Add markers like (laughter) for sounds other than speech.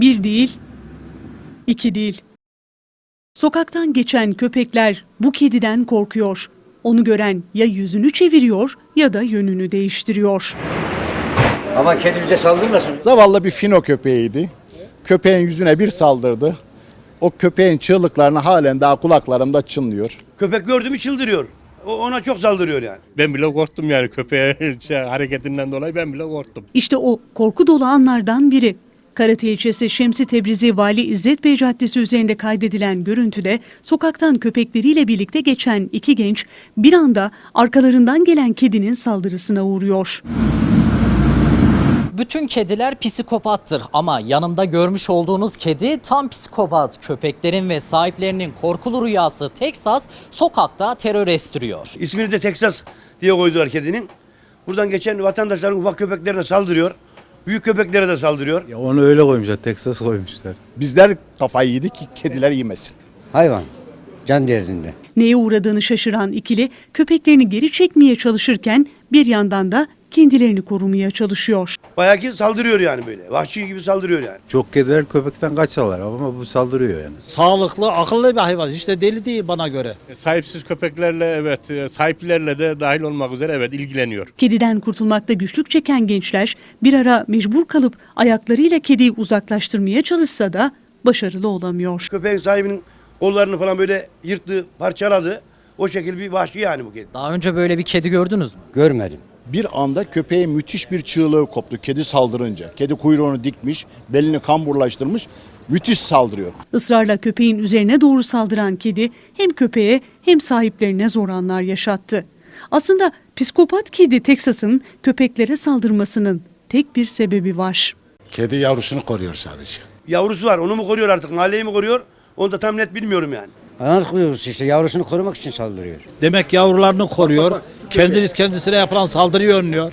Bir değil, iki değil. Sokaktan geçen köpekler bu kediden korkuyor. Onu gören ya yüzünü çeviriyor ya da yönünü değiştiriyor. Ama kedi bize saldırmasın. Zavallı bir fino köpeğiydi. Köpeğin yüzüne bir saldırdı. O köpeğin çığlıklarını halen daha kulaklarımda çınlıyor. Köpek gördü mü çıldırıyor. O ona çok saldırıyor yani. Ben bile korktum yani köpeğe (laughs) şey, hareketinden dolayı ben bile korktum. İşte o korku dolu anlardan biri. Karate ilçesi Şemsi Tebrizi Vali İzzet Bey Caddesi üzerinde kaydedilen görüntüde sokaktan köpekleriyle birlikte geçen iki genç bir anda arkalarından gelen kedinin saldırısına uğruyor. Bütün kediler psikopattır ama yanımda görmüş olduğunuz kedi tam psikopat. Köpeklerin ve sahiplerinin korkulu rüyası Texas sokakta terör estiriyor. İsmini de Texas diye koydular kedinin. Buradan geçen vatandaşların ufak köpeklerine saldırıyor. Büyük köpeklere de saldırıyor. Ya onu öyle koymuşlar, Texas koymuşlar. Bizler kafayı yedik ki kediler yemesin. Hayvan. Can derdinde. Neye uğradığını şaşıran ikili köpeklerini geri çekmeye çalışırken bir yandan da kendilerini korumaya çalışıyor. Bayağı ki saldırıyor yani böyle. Vahşi gibi saldırıyor yani. Çok kediler köpekten kaçarlar ama bu saldırıyor yani. Sağlıklı, akıllı bir hayvan. Hiç de deli değil bana göre. E, Sahipsiz köpeklerle evet, e, sahiplerle de dahil olmak üzere evet ilgileniyor. Kediden kurtulmakta güçlük çeken gençler bir ara mecbur kalıp ayaklarıyla kediyi uzaklaştırmaya çalışsa da başarılı olamıyor. Köpeğin sahibinin kollarını falan böyle yırttı, parçaladı. O şekil bir vahşi yani bu kedi. Daha önce böyle bir kedi gördünüz mü? Görmedim. Bir anda köpeğin müthiş bir çığlığı koptu kedi saldırınca. Kedi kuyruğunu dikmiş, belini kamburlaştırmış, müthiş saldırıyor. Israrla köpeğin üzerine doğru saldıran kedi hem köpeğe hem sahiplerine zor anlar yaşattı. Aslında psikopat kedi Texas'ın köpeklere saldırmasının tek bir sebebi var. Kedi yavrusunu koruyor sadece. Yavrusu var. Onu mu koruyor artık? Mahalleyi mi koruyor? Onu da tam net bilmiyorum yani. Koyuyoruz işte yavrusunu korumak için saldırıyor. Demek yavrularını koruyor. Kendiniz kendisine yapılan saldırıyı önlüyor.